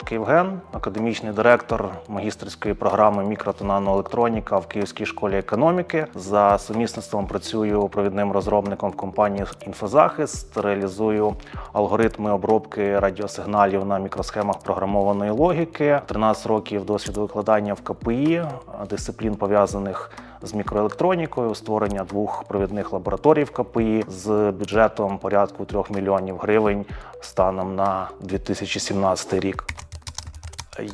Бородка Євген, академічний директор магістерської програми мікро та наноелектроніка в Київській школі економіки. За сумісництвом працюю провідним розробником в компанії Інфозахист. Реалізую алгоритми обробки радіосигналів на мікросхемах програмованої логіки. 13 років досвіду викладання в КПІ, дисциплін пов'язаних з мікроелектронікою, створення двох провідних лабораторій в КПІ з бюджетом порядку 3 мільйонів гривень станом на 2017 рік.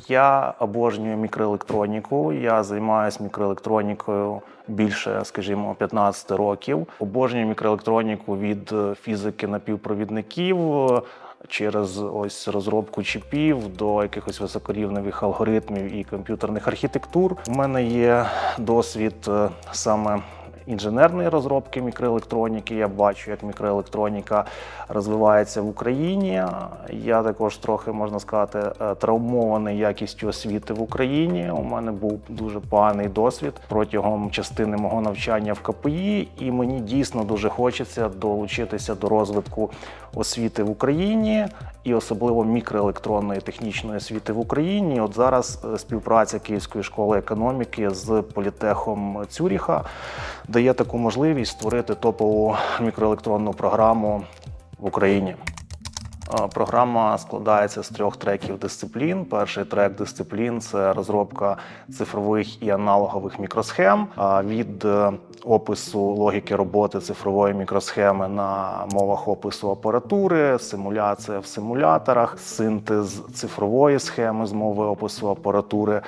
Я обожнюю мікроелектроніку. Я займаюся мікроелектронікою більше, скажімо, 15 років. Обожнюю мікроелектроніку від е, фізики напівпровідників е, через ось розробку чіпів до якихось високорівневих алгоритмів і комп'ютерних архітектур. У мене є досвід е, саме інженерної розробки мікроелектроніки. Я бачу, як мікроелектроніка розвивається в Україні. Я також трохи можна сказати е, травмований якістю освіти в Україні. У мене був дуже поганий досвід протягом частини мого навчання в КПІ, і мені дійсно дуже хочеться долучитися до розвитку освіти в Україні. І особливо мікроелектронної технічної освіти в Україні. От зараз е, співпраця Київської школи економіки з політехом Цюріха дає таку можливість створити топову мікроелектронну програму в Україні. Е, Програма складається з трьох треків дисциплін. Перший трек дисциплін це розробка цифрових і аналогових мікросхем А від е, опису логіки роботи цифрової мікросхеми на мовах опису апаратури, симуляція в симуляторах, синтез цифрової схеми з мови опису апаратури,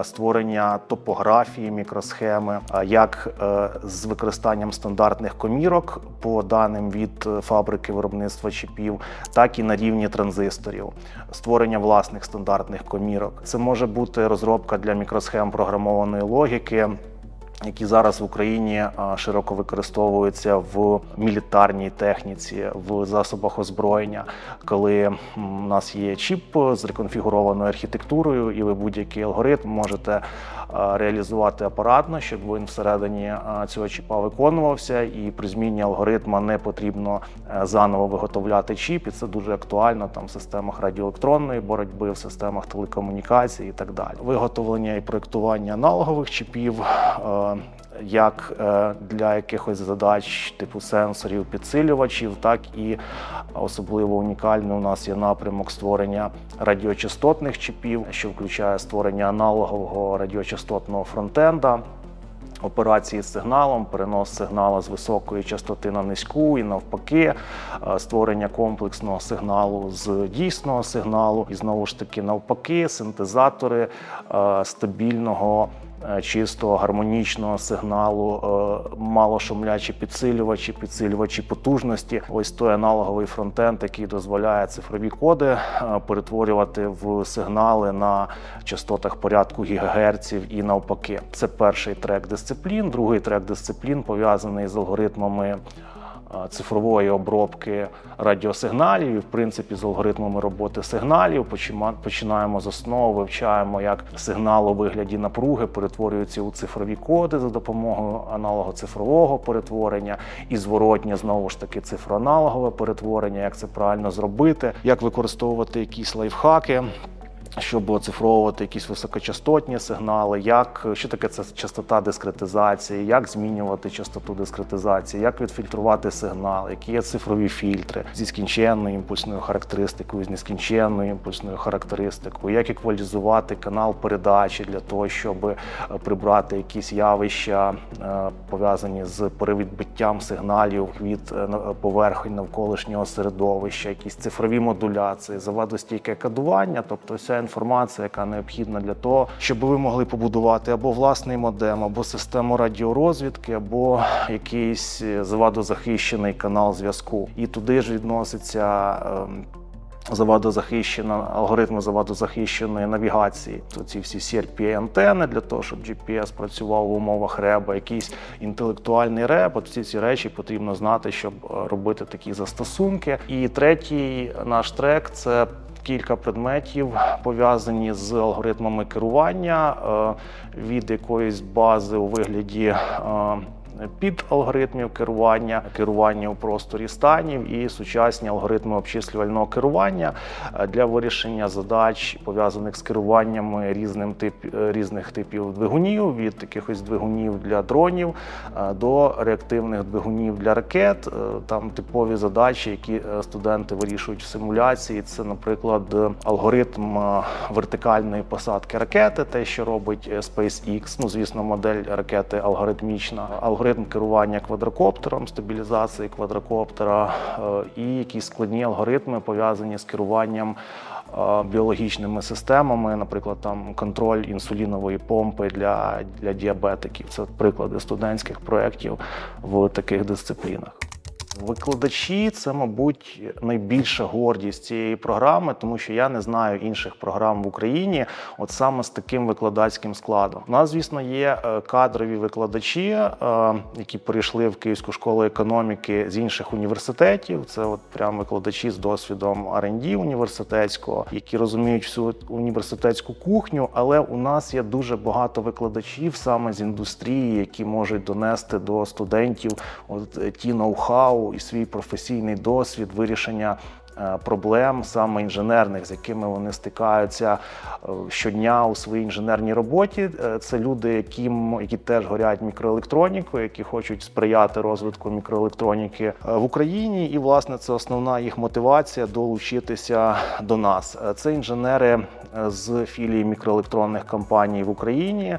е, створення топографії мікросхеми, як е, з використанням стандартних комірок по даним від е, фабрики виробництва чіпів, так і на рівні транзисторів, створення власних стандартних комірок. Це може бути розробка для мікросхем програмованої логіки. Які зараз в Україні широко використовуються в мілітарній техніці, в засобах озброєння, коли у нас є чіп з реконфігурованою архітектурою, і ви будь-який алгоритм можете реалізувати апаратно, щоб він всередині цього чіпа виконувався, і при зміні алгоритма не потрібно е, заново виготовляти чіп. І це дуже актуально там в системах радіоелектронної боротьби, в системах телекомунікації і так далі. Виготовлення і проєктування аналогових чіпів. Як е, для якихось задач типу сенсорів, підсилювачів, так і особливо унікальний у нас є напрямок створення радіочастотних чіпів, що включає створення аналогового радіочастотного фронтенда. Операції з сигналом, перенос сигналу з високої частоти на низьку і навпаки, е, створення комплексного сигналу з дійсного сигналу, і знову ж таки навпаки, синтезатори е, стабільного. Е, Чистого гармонічного сигналу, е, малошумлячі підсилювачі, підсилювачі потужності. Ось той аналоговий фронтенд, який дозволяє цифрові коди е, перетворювати в сигнали на частотах порядку гігагерців і навпаки. Це перший трек дисциплін. Другий трек дисциплін пов'язаний з алгоритмами цифрової обробки радіосигналів, і в принципі з алгоритмами роботи сигналів. Починаємо з основи, вивчаємо, як сигнал у вигляді напруги перетворюється у цифрові коди за допомогою аналого-цифрового перетворення, і зворотнє знову ж таки цифроаналогове перетворення, як це правильно зробити, як використовувати якісь лайфхаки щоб оцифровувати якісь високочастотні сигнали, як що таке це частота дискретизації, як змінювати частоту дискретизації, як відфільтрувати сигнал, які є цифрові фільтри зі скінченною імпульсною характеристикою, з нескінченною імпульсною характеристикою, як еквалізувати канал передачі для того, щоб е, прибрати якісь явища е, пов'язані з перевідбиттям сигналів від е, поверхонь навколишнього середовища, якісь цифрові модуляції, завадостійке кодування, тобто вся інформація, яка необхідна для того, щоб ви могли побудувати або власний модем, або систему радіорозвідки, або якийсь е, завадозахищений канал зв'язку. І туди ж відноситься. ем, Завадозахищена алгоритми завадозахищеної навігації, то ці всі crpa антени для того, щоб GPS працював в умовах реба, якийсь інтелектуальний реб. От всі ці речі потрібно знати, щоб е, робити такі застосунки. І третій наш трек це кілька предметів пов'язані з алгоритмами керування е, від якоїсь бази у вигляді. Під алгоритмів керування, керування у просторі станів і сучасні алгоритми обчислювального керування е, для вирішення задач пов'язаних з керуваннями різним тип е, різних типів двигунів, від якихось двигунів для дронів е, до реактивних двигунів для ракет. Там типові задачі, які студенти вирішують в симуляції. Це, наприклад, алгоритм вертикальної посадки ракети, те, що робить SpaceX. Ну, звісно, модель ракети алгоритмічна, алгоритм керування квадрокоптером, стабілізації квадрокоптера е, і якісь складні алгоритми пов'язані з керуванням е, біологічними системами, наприклад, там контроль інсулінової помпи для, для діабетиків. Це приклади студентських проєктів в таких дисциплінах. Викладачі це, мабуть, найбільша гордість цієї програми, тому що я не знаю інших програм в Україні, от саме з таким викладацьким складом. У нас, звісно, є е, кадрові викладачі, е, які перейшли в Київську школу економіки з інших університетів. Це от прям викладачі з досвідом R&D університетського, які розуміють всю університетську кухню. Але у нас є дуже багато викладачів саме з індустрії, які можуть донести до студентів от е, ті ноу-хау і свій професійний досвід вирішення. е, Проблем саме інженерних, з якими вони стикаються е, щодня у своїй інженерній роботі. Е, Це люди, які, які теж горять мікроелектронікою, які хочуть сприяти розвитку мікроелектроніки в Україні. І, власне, це основна їх мотивація долучитися до нас. Це інженери з філії мікроелектронних компаній в Україні.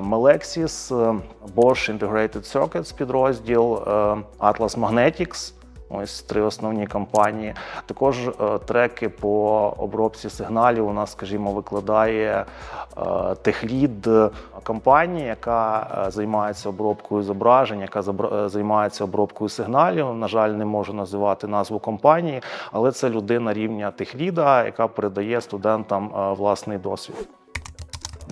Melexis, е, Bosch Integrated Circuits підрозділ, е, Atlas Magnetics. Ось три основні компанії. Також е, треки по обробці сигналів у нас, скажімо, викладає техлід компанії, яка займається обробкою зображень, яка займається обробкою сигналів. На жаль, не можу називати назву компанії, але це людина рівня техліда, яка передає студентам власний досвід.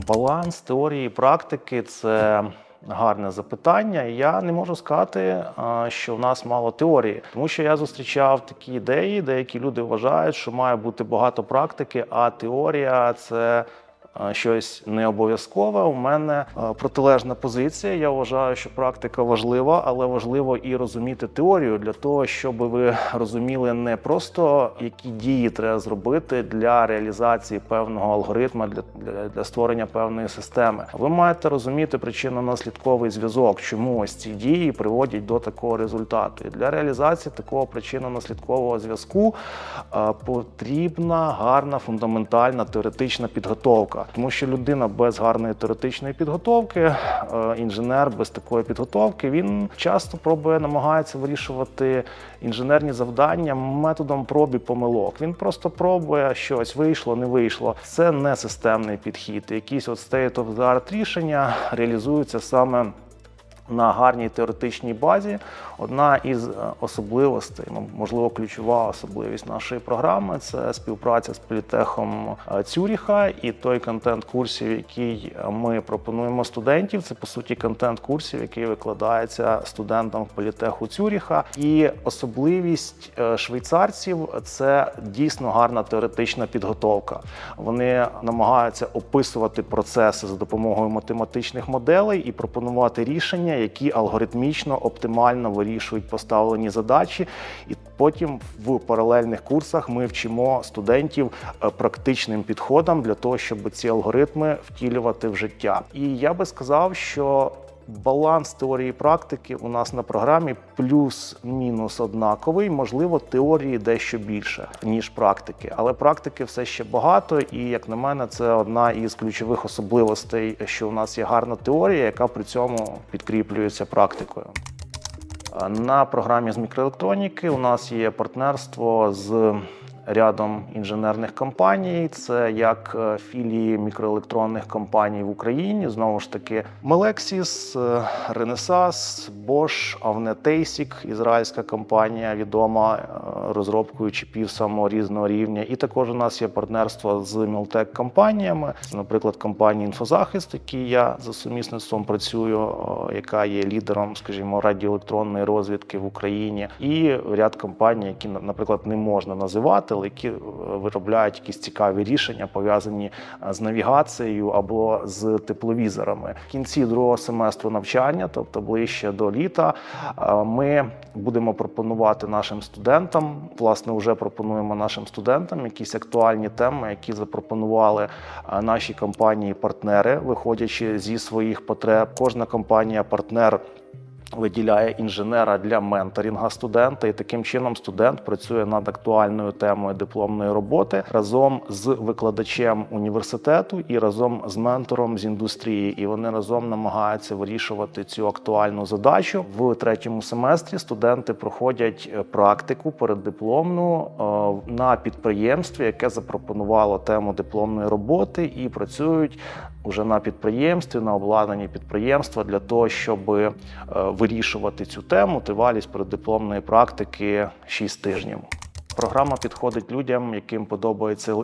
Баланс теорії і практики це гарне запитання. Я не можу сказати, що в нас мало теорії, тому що я зустрічав такі ідеї. Деякі люди вважають, що має бути багато практики, а теорія це. А, Щось не обов'язкове. У мене протилежна позиція. Я вважаю, що практика важлива, але важливо і розуміти теорію для того, щоб ви розуміли не просто які дії треба зробити для реалізації певного алгоритму, для, для, для створення певної системи. Ви маєте розуміти причинно-наслідковий зв'язок, чому ось ці дії приводять до такого результату. І для реалізації такого причинно-наслідкового зв'язку е, потрібна гарна фундаментальна теоретична підготовка, тому що людина без гарної теоретичної підготовки, е, інженер без такої підготовки, він часто пробує намагається вирішувати інженерні завдання методом проб і помилок. Він просто пробує щось, вийшло, не вийшло. Це не системний підхід. Якісь от state of the art рішення реалізуються саме на гарній теоретичній базі. Одна із е, особливостей, ну, можливо, ключова особливість нашої програми це співпраця з політехом е, Цюріха і той контент курсів, який е, ми пропонуємо студентів. Це по суті контент курсів, який викладається студентам політеху Цюріха. І особливість швейцарців це дійсно гарна теоретична підготовка. Вони намагаються описувати процеси за допомогою математичних моделей і пропонувати рішення, які алгоритмічно оптимально вирішують поставлені задачі. І потім в паралельних курсах ми вчимо студентів е, практичним підходам для того, щоб ці алгоритми втілювати в життя. І я би сказав, що Баланс теорії практики у нас на програмі плюс-мінус однаковий. Можливо, теорії дещо більше ніж практики, але практики все ще багато. І як на мене, це одна із ключових особливостей, що у нас є гарна теорія, яка при цьому підкріплюється практикою. На програмі з мікроелектроніки у нас є партнерство з рядом інженерних компаній. Це як е, філії мікроелектронних компаній в Україні. Знову ж таки, е, Renesas, Bosch, Avnetasic, ізраїльська компанія, відома е, розробкою чіпів самого різного рівня. І також у нас є партнерство з мілтек компаніями, наприклад, компанія Інфозахист, якій я за сумісництвом працюю, яка є лідером, скажімо, радіоелектронної розвідки в Україні, і ряд компаній, які, на- наприклад, не можна називати, Intel, які е, виробляють якісь цікаві рішення, пов'язані е, з навігацією або з тепловізорами. В кінці другого семестру навчання, тобто ближче до літа, е, ми будемо пропонувати нашим студентам. Власне, вже пропонуємо нашим студентам якісь актуальні теми, які запропонували наші компанії-партнери, виходячи зі своїх потреб. Кожна компанія-партнер. Виділяє інженера для менторінга студента, і таким чином студент працює над актуальною темою дипломної роботи разом з викладачем університету і разом з ментором з індустрії. І вони разом намагаються вирішувати цю актуальну задачу. В третьому семестрі студенти проходять е, практику переддипломну е, на підприємстві, яке запропонувало тему дипломної роботи, і працюють уже на підприємстві, на обладнанні підприємства для того, щоб е, вирішувати цю тему. Тривалість переддипломної практики 6 тижнів. Програма підходить людям, яким подобається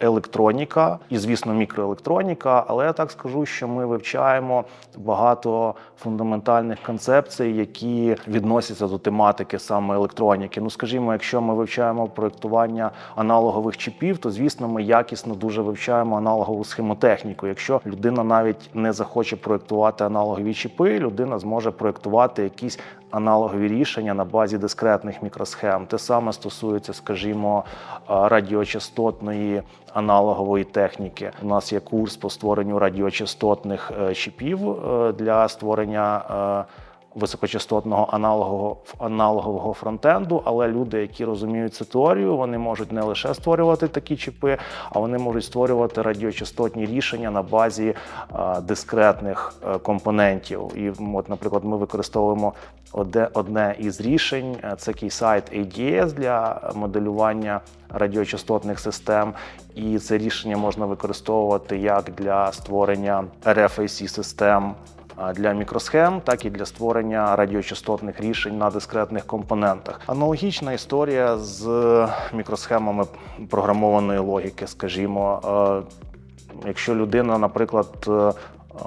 електроніка і, звісно, мікроелектроніка. Але я так скажу, що ми вивчаємо багато фундаментальних концепцій, які відносяться до тематики саме електроніки. Ну, скажімо, якщо ми вивчаємо проєктування аналогових чіпів, то звісно, ми якісно дуже вивчаємо аналогову схемотехніку. Якщо людина навіть не захоче проєктувати аналогові чіпи, людина зможе проєктувати якісь аналогові рішення на базі дискретних мікросхем. Те саме стосується, скажімо, радіочастотної аналогової техніки. У нас є курс по створенню радіочастотних е, чіпів е, для створення. Е, Високочастотного аналогового аналогового фронтенду, але люди, які розуміють цю теорію, вони можуть не лише створювати такі чіпи, а вони можуть створювати радіочастотні рішення на базі а, дискретних е, компонентів. І от, наприклад, ми використовуємо одне, одне із рішень. е, Це Keysight ADS для моделювання радіочастотних систем. І це рішення можна використовувати як для створення RFIC систем а, для мікросхем, так і для створення радіочастотних рішень на дискретних компонентах. Аналогічна історія з мікросхемами програмованої логіки, скажімо. Якщо людина, наприклад, е,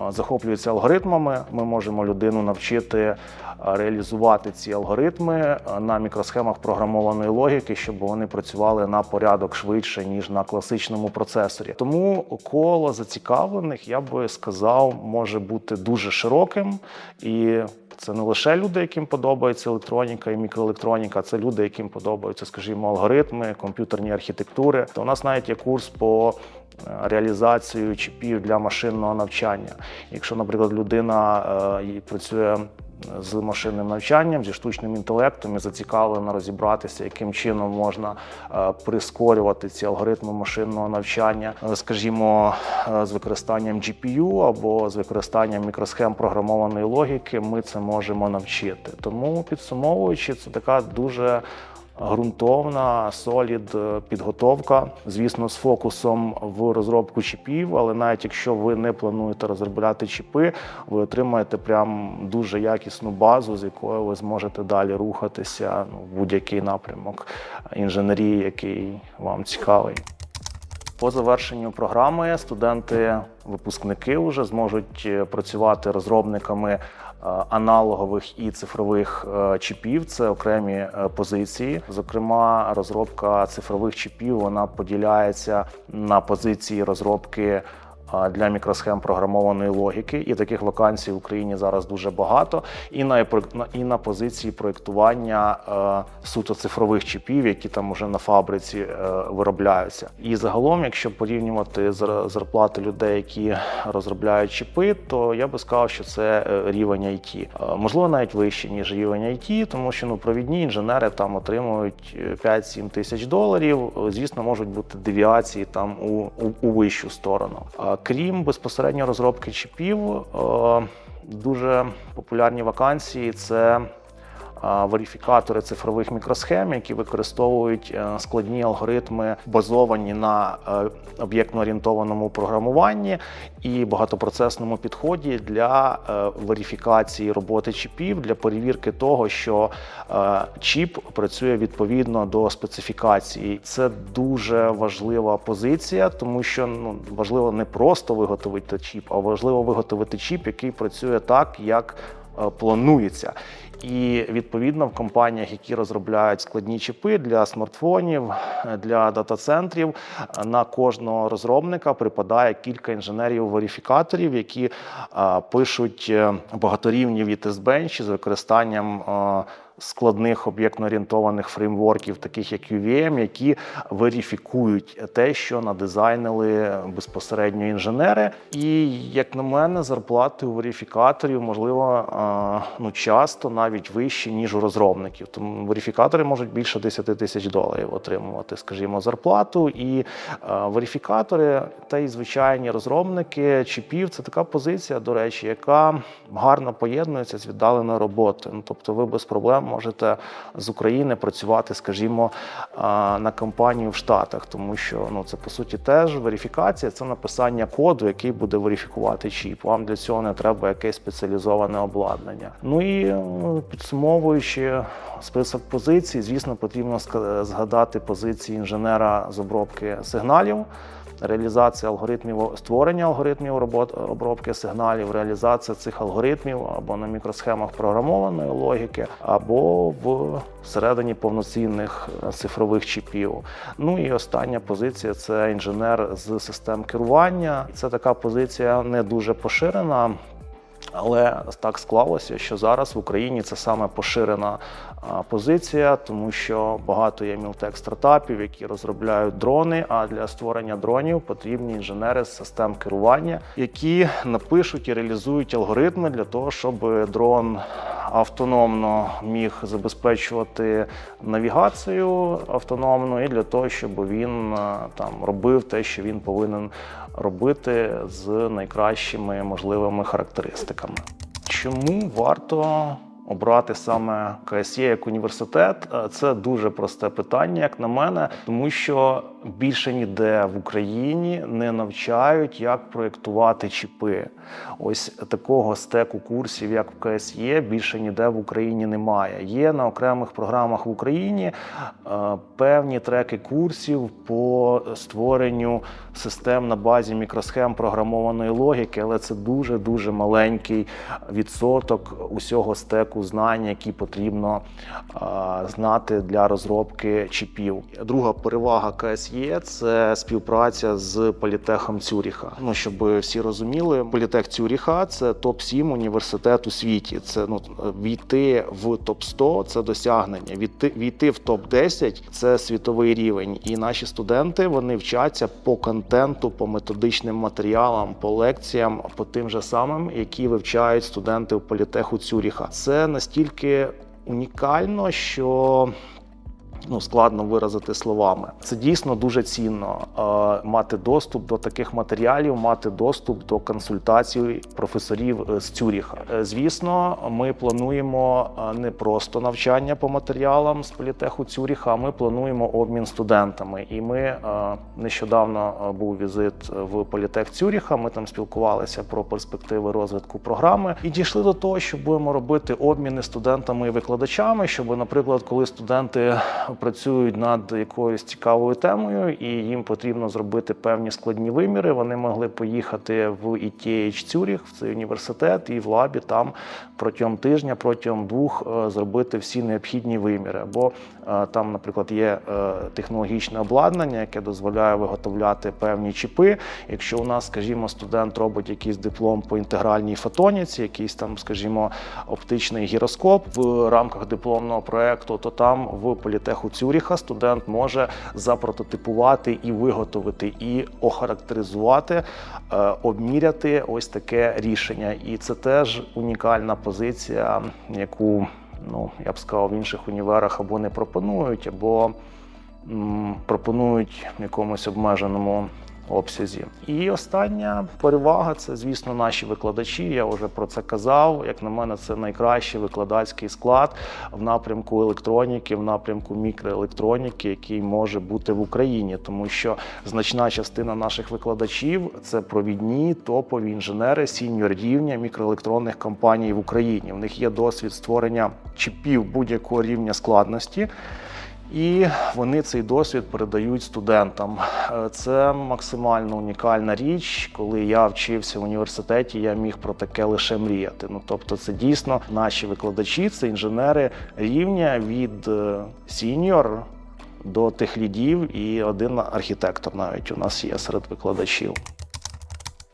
захоплюється алгоритмами, ми можемо людину навчити е, реалізувати ці алгоритми е, на мікросхемах програмованої логіки, щоб вони працювали на порядок швидше ніж на класичному процесорі. Тому коло зацікавлених, я би сказав, може бути дуже широким і. Це не лише люди, яким подобається електроніка і мікроелектроніка, це люди, яким подобаються, скажімо, алгоритми, комп'ютерні архітектури. То у нас навіть є курс по реалізації реалізацію чіпів для машинного навчання. Якщо, наприклад, людина е, працює з машинним навчанням, зі штучним інтелектом і зацікавлена розібратися, яким чином можна е, прискорювати ці алгоритми машинного навчання, е, скажімо, е, з використанням GPU або з використанням мікросхем програмованої логіки, ми це можемо навчити. Тому підсумовуючи, це така дуже ґрунтовна, солід е, підготовка, звісно, з фокусом в розробку чіпів. Але навіть якщо ви не плануєте розробляти чіпи, ви отримаєте прям дуже якісну базу, з якою ви зможете далі рухатися ну, в будь-який напрямок інженерії, який вам цікавий. По завершенню програми студенти-випускники вже зможуть е, працювати розробниками аналогових і цифрових е, чіпів. Це окремі е, позиції. Зокрема, розробка цифрових чіпів вона поділяється на позиції розробки. Для мікросхем програмованої логіки, і таких вакансій в Україні зараз дуже багато. І на і на позиції проєктування е, суто цифрових чіпів, які там уже на фабриці е, виробляються. І загалом, якщо порівнювати зар- зарплати людей, які розробляють чіпи, то я би сказав, що це е, рівень IT. Можливо, навіть вище, ніж рівень IT, тому що ну провідні інженери там отримують е, 5-7 тисяч доларів. Звісно, можуть бути девіації там у, у, у вищу сторону. Крім безпосередньо розробки чіпів, е, дуже популярні вакансії це верифікатори цифрових мікросхем, які використовують е, складні алгоритми, базовані на е, об'єктно-орієнтованому програмуванні і багатопроцесному підході для е, верифікації роботи чіпів, для перевірки того, що чіп працює відповідно до специфікації. Це дуже важлива позиція, тому що ну важливо не просто виготовити чіп, а важливо виготовити чіп, який працює так, як планується. І відповідно в компаніях, які розробляють складні чіпи для смартфонів, е, для дата-центрів, е, на кожного розробника припадає кілька інженерів-верифікаторів, які е, пишуть багаторівні вітезбенчі з використанням. Складних об'єктно-орієнтованих фреймворків, таких як UVM, які верифікують те, що надизайнили безпосередньо інженери. І як на мене, зарплати у верифікаторів можливо е, ну часто навіть вищі ніж у розробників. Тому верифікатори можуть більше 10 тисяч доларів отримувати, скажімо, зарплату. І е, верифікатори та й звичайні розробники чіпів це така позиція, до речі, яка гарно поєднується з віддаленою роботою. Ну, тобто, ви без проблем можете з України працювати, скажімо, на компанію в Штатах, тому що ну це по суті теж верифікація, це написання коду, який буде верифікувати чіп. Вам для цього не треба якесь спеціалізоване обладнання. Ну і е, підсумовуючи список позицій, звісно, потрібно згадати позиції інженера з обробки сигналів. Реалізація алгоритмів створення алгоритмів робот- обробки сигналів, реалізація цих алгоритмів або на мікросхемах програмованої логіки, або в всередині повноцінних е, цифрових чіпів. Ну і остання позиція це інженер з систем керування. Це така позиція не дуже поширена. Але так склалося, що зараз в Україні це саме поширена позиція, тому що багато є мілтек стартапів, які розробляють дрони. А для створення дронів потрібні інженери з систем керування, які напишуть і реалізують алгоритми для того, щоб дрон автономно міг забезпечувати навігацію автономно, і для того, щоб він там робив те, що він повинен робити з найкращими можливими характеристиками. Чому варто обрати саме КСЄ як університет? Е, Це дуже просте питання, як на мене, тому що більше ніде в Україні не навчають, як проєктувати чіпи. Ось такого стеку курсів, як в КСЄ, більше ніде в Україні немає. Є на окремих програмах в Україні е, певні треки курсів по створенню систем на базі мікросхем програмованої логіки, але це дуже дуже маленький відсоток усього стеку знань, які потрібно знати для розробки чіпів. Друга перевага КСЄ це співпраця з політехом Цюріха. Ну щоб всі розуміли, політех Цюріха це топ 7 університет у світі. Це ну війти в топ 100 це досягнення. Війти, війти в топ 10 це світовий рівень. І наші студенти вони вчаться по контенту, по методичним матеріалам, по лекціям, по тим же самим, які вивчають студенти в політеху Цюріха. Це настільки унікально, що ну складно виразити словами. Це дійсно дуже цінно е, мати доступ до таких матеріалів, мати доступ до консультацій професорів е, з Цюріха. Е, Звісно, ми плануємо не просто навчання по матеріалам з політеху Цюріха, а ми плануємо обмін студентами. І ми нещодавно був візит в політех Цюріха. Ми там спілкувалися про перспективи розвитку програми і дійшли до того, що будемо робити обміни студентами і викладачами, щоб, наприклад, коли студенти працюють над якоюсь цікавою темою, і їм потрібно зробити певні складні виміри. Вони могли поїхати в ETH Цюріх, в цей університет, і в лабі там протягом тижня, протягом двох е, зробити всі необхідні виміри. Або е, там, наприклад, є е, технологічне обладнання, яке дозволяє виготовляти певні чіпи. Якщо у нас, скажімо, студент робить якийсь диплом по інтегральній фотоніці, якийсь там, скажімо, оптичний гіроскоп в рамках дипломного проекту, то там в політеху Цюріха студент може запрототипувати і виготовити, і охарактеризувати, е, обміряти ось таке рішення. І це теж унікальна позиція, яку ну я б сказав, в інших універах або не пропонують, або м, пропонують в якомусь обмеженому обсязі. І остання перевага це, звісно, наші викладачі. Я вже про це казав. Як на мене, це найкращий викладацький склад в напрямку електроніки, в напрямку мікроелектроніки, який може бути в Україні, тому що значна частина наших викладачів це провідні топові інженери сіньор рівня мікроелектронних компаній в Україні. В них є досвід створення чіпів будь-якого рівня складності. І вони цей досвід передають студентам. Е, Це максимально унікальна річ. Коли я вчився в університеті, я міг про таке лише мріяти. Ну тобто, це дійсно наші викладачі, це інженери рівня від е, сіньор до тих лідів, і один архітектор навіть у нас є серед викладачів.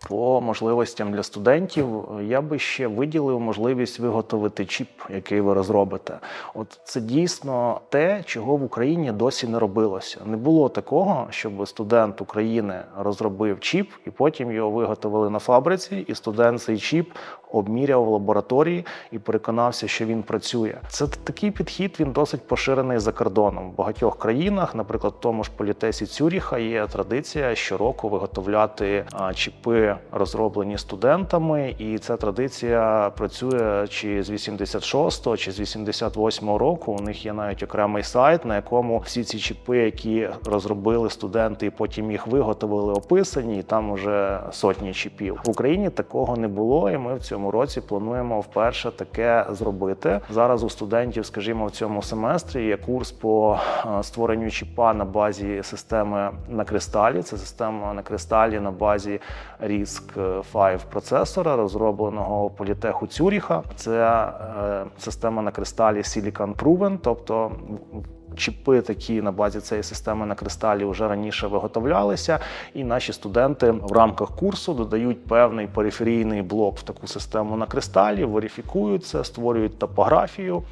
По можливостям для студентів я би ще виділив можливість виготовити чіп, який ви розробите. От це дійсно те, чого в Україні досі не робилося. Не було такого, щоб студент України розробив чіп і потім його виготовили на фабриці, і студент цей чіп обміряв в лабораторії і переконався, що він працює. Це такий підхід. Він досить поширений за кордоном. В багатьох країнах, наприклад, в тому ж політесі Цюріха, є традиція щороку виготовляти чіпи, розроблені студентами, і ця традиція працює чи з 86-го, чи з 88-го року. У них є навіть окремий сайт, на якому всі ці чіпи, які розробили студенти, і потім їх виготовили, описані, і там вже сотні чіпів. В Україні такого не було, і ми в цьому році плануємо вперше таке зробити. Зараз у студентів, скажімо, в цьому семестрі є курс по е, створенню чіпа на базі системи на кристалі. Це система на кристалі на базі RISC 5 процесора, розробленого політеху Цюріха. Це е, система на кристалі Silicon Proven, тобто Чіпи такі на базі цієї системи на кристалі вже раніше виготовлялися, і наші студенти в рамках курсу додають певний периферійний блок в таку систему на кристалі, верифікують це, створюють топографію,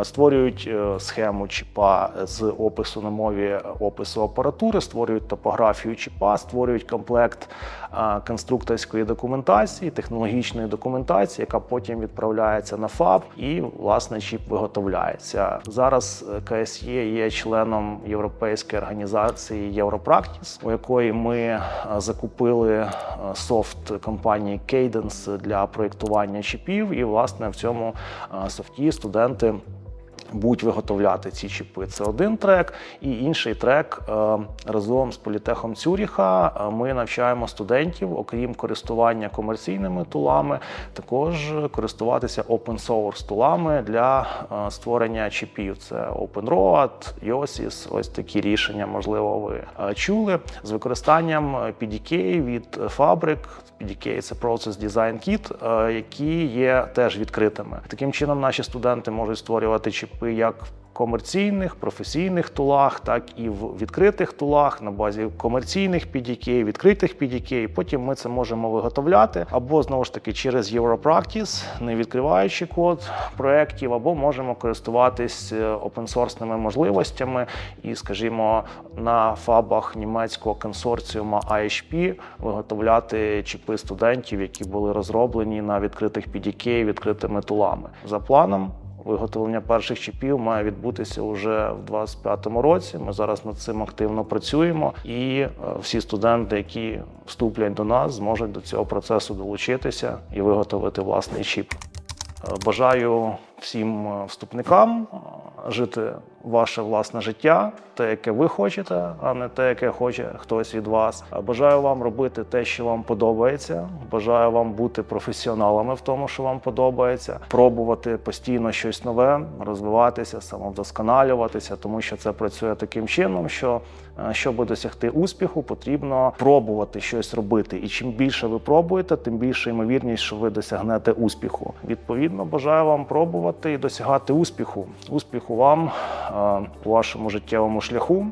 е, створюють е, схему чіпа з опису на мові опису апаратури, створюють топографію чіпа, створюють комплект е, конструкторської документації, технологічної документації, яка потім відправляється на ФАБ, і власне чіп виготовляється. Зараз е, КСЄ є членом європейської організації Європрактіс, у якої ми е, закупили е, софт компанії Cadence для проєктування чіпів. І власне в цьому е, софті студенти. Будуть виготовляти ці чіпи. Це один трек, і інший трек е, разом з політехом Цюріха. е, Ми навчаємо студентів, окрім користування комерційними тулами, також користуватися open source тулами для е, створення чіпів. Це OpenRoad, Yosis, ось такі рішення, можливо, ви чули з використанням PDK від фабрик. PDK – це Process Design Kit, е, які є теж відкритими. Таким чином, наші студенти можуть створювати чіпи як в комерційних, професійних тулах, так і в відкритих тулах на базі комерційних PDK, відкритих PDK. Потім ми це можемо виготовляти або знову ж таки через Europractice, не відкриваючи код проєктів, або можемо користуватись опенсорсними можливостями і, скажімо, на фабах німецького консорціума IHP виготовляти чіпи студентів, які були розроблені на відкритих PDK відкритими тулами. За планом. Виготовлення перших чіпів має відбутися вже в 2025 році. Ми зараз над цим активно працюємо, і е, всі студенти, які вступлять до нас, зможуть до цього процесу долучитися і виготовити власний чіп. Е, Бажаю всім е, вступникам е, жити ваше власне життя, те, яке ви хочете, а не те, яке хоче хтось від вас. Е, Бажаю вам робити те, що вам подобається. Бажаю вам бути професіоналами в тому, що вам подобається, пробувати постійно щось нове, розвиватися, самовдосконалюватися, тому що це працює таким чином, що щоб досягти успіху, потрібно пробувати щось робити. І чим більше ви пробуєте, тим більша ймовірність, що ви досягнете успіху. Відповідно, бажаю вам пробувати і досягати успіху. Успіху вам е, у вашому життєвому шляху.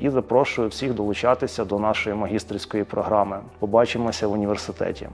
І запрошую всіх долучатися до нашої магістерської програми. Побачимося в університеті.